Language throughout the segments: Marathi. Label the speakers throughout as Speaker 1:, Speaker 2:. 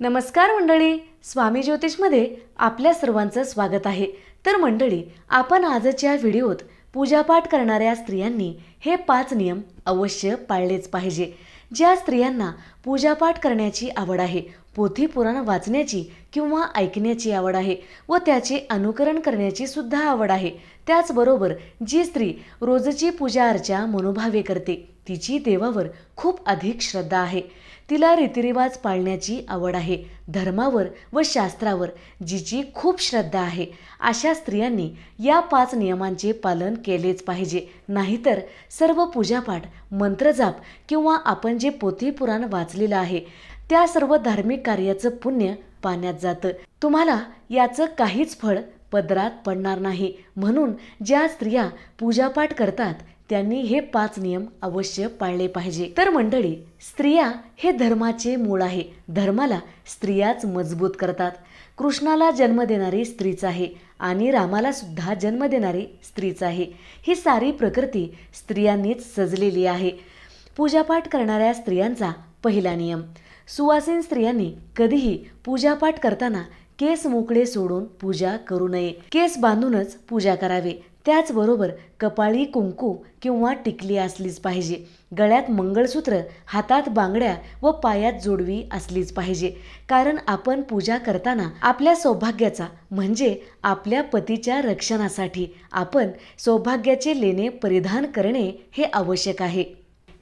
Speaker 1: नमस्कार मंडळी स्वामी ज्योतिषमध्ये आपल्या सर्वांचं स्वागत आहे. तर मंडळी आपण आजच्या व्हिडिओत पूजापाठ करणाऱ्या स्त्रियांनी हे पाच नियम अवश्य पाळलेच पाहिजे. ज्या स्त्रियांना पूजापाठ करण्याची आवड आहे पोथी पुराण वाचण्याची किंवा ऐकण्याची आवड आहे व त्याचे अनुकरण करण्याची सुद्धा आवड आहे त्याचबरोबर जी स्त्री रोजची पूजा अर्चा मनोभावे करते. तिची देवावर खूप अधिक श्रद्धा आहे. तिला रीतिरिवाज पाळण्याची आवड आहे. धर्मावर व शास्त्रावर जिची खूप श्रद्धा आहे. अशा स्त्रियांनी या पाच नियमांचे पालन केलेच पाहिजे. नाहीतर सर्व पूजापाठ मंत्रजाप किंवा आपण जे पोथी पुराण वाचलेलं आहे त्या सर्व धार्मिक कार्याचं पुण्य पाण्यात जातं. तुम्हाला याचं काहीच फळ पदरात पडणार नाही. म्हणून ज्या स्त्रिया पूजापाठ करतात त्यांनी हे पाच नियम अवश्य पाळले पाहिजे. तर मंडळी स्त्रिया हे धर्माचे मूळ आहे. धर्माला स्त्रियाच मजबूत करतात. कृष्णाला जन्म देणारी स्त्रीच आहे आणि रामाला सुद्धा जन्म देणारी स्त्रीच आहे. ही सारी प्रकृती स्त्रियांनीच सजलेली आहे. पूजापाठ करणाऱ्या स्त्रियांचा पहिला नियम. सुवासीन स्त्रियांनी कधीही पूजापाठ करताना केस मोकळे सोडून पूजा करू नये. केस बांधूनच पूजा करावे. त्याचबरोबर कपाळी कुंकू किंवा टिकली असलीच पाहिजे. गळ्यात मंगळसूत्र हातात बांगड्या व पायात जोडवी असलीच पाहिजे. कारण आपण पूजा करताना आपल्या सौभाग्याचा म्हणजे आपल्या पतीच्या रक्षणासाठी आपण सौभाग्याचे लेणे परिधान करणे हे आवश्यक आहे.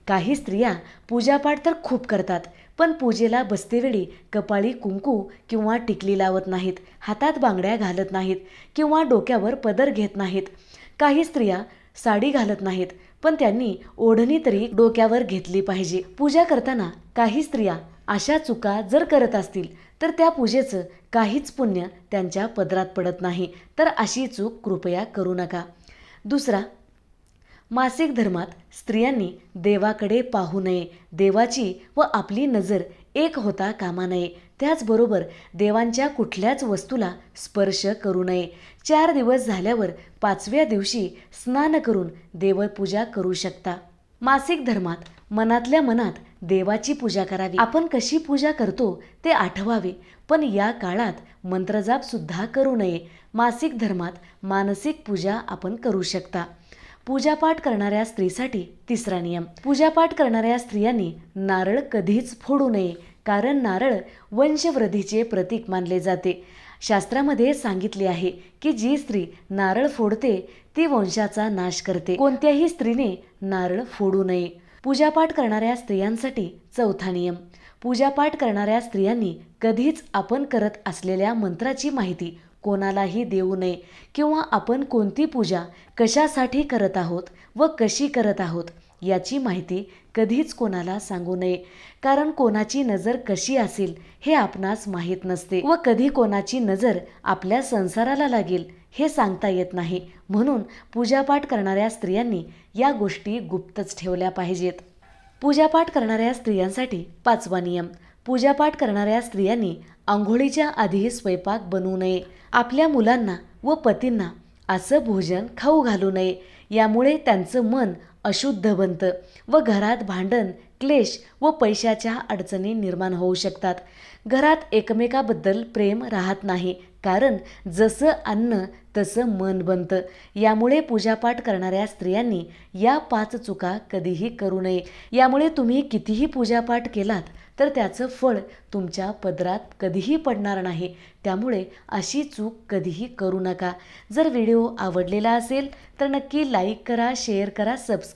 Speaker 1: काही स्त्रिया पूजापाठ तर खूप करतात. पण पूजेला बसतेवेळी कपाळी कुंकू किंवा टिकली लावत नाहीत हातात बांगड्या घालत नाहीत किंवा डोक्यावर पदर घेत नाहीत. काही स्त्रिया साडी घालत नाहीत पण त्यांनी ओढणी तरी डोक्यावर घेतली पाहिजे. पूजा करताना काही स्त्रिया अशा चुका जर करत असतील तर त्या पूजेचं काहीच पुण्य त्यांच्या पदरात पडत नाही. तर अशी चूक कृपया करू नका. दुसरा मासिक धर्मात स्त्रियांनी देवाकडे पाहू नये देवाची व आपली नजर एक होता कामा नये. त्याचबरोबर देवांच्या कुठल्याच वस्तूला स्पर्श करू नये. चार दिवस झाल्यावर पाचव्या दिवशी स्नान करून देवपूजा करू शकता. मासिक धर्मात मनातल्या मनात देवाची पूजा करावी. आपण कशी पूजा करतो ते आठवावे पण या काळात मंत्रजाप सुद्धा करू नये. मासिक धर्मात मानसिक पूजा आपण करू शकता. पूजापाठ करणाऱ्या स्त्रीसाठी तिसरा नियम. पूजापाठ करणाऱ्या स्त्रियांनी नारळ कधीच फोडू नये कारण नारळ वंशवृद्धीचे प्रतीक मानले जाते. शास्त्रामध्ये सांगितले आहे की जी स्त्री नारळ फोडते ती वंशाचा नाश करते. कोणत्याही स्त्रीने नारळ फोडू नये. पूजापाठ करणाऱ्या स्त्रियांसाठी चौथा नियम. पूजापाठ करणाऱ्या स्त्रियांनी कधीच आपण करत असलेल्या मंत्राची माहिती कोणालाही देऊ नये किंवा आपण कोणती पूजा कशासाठी करत आहोत व कशी करत आहोत याची माहिती कधीच कोणाला सांगू नये. कारण कोणाची नजर कशी असेल हे आपणास माहीत नसते व कधी कोणाची नजर आपल्या संसाराला लागेल हे सांगता येत नाही. म्हणून पूजापाठ करणाऱ्या स्त्रियांनी या गोष्टी गुप्तच ठेवल्या पाहिजेत. पूजापाठ करणाऱ्या स्त्रियांसाठी पाचवा नियम. पूजापाठ करणाऱ्या स्त्रियांनी आंघोळीच्या आधी स्वयंपाक बनवू नये. आपल्या मुलांना व पतींना असं भोजन खाऊ घालू नये. यामुळे त्यांचं मन अशुद्ध बनतं व घरात भांडण क्लेश व पैशाच्या अडचणी निर्माण होऊ शकतात. घरात एकमेकाबद्दल प्रेम राहत नाही कारण जसं अन्न तसं मन बनतं. यामुळे पूजापाठ करणाऱ्या स्त्रियांनी या पाच चुका कधीही करू नये. यामुळे तुम्ही कितीही पूजापाठ केलात तर त्याचं फळ तुमच्या पदरात कधीही पडणार नाही. त्यामुळे अशी चूक कधीही करू नका. जर व्हिडिओ आवडलेला असेल तर नक्की लाईक करा शेअर करा सबस्क्राईब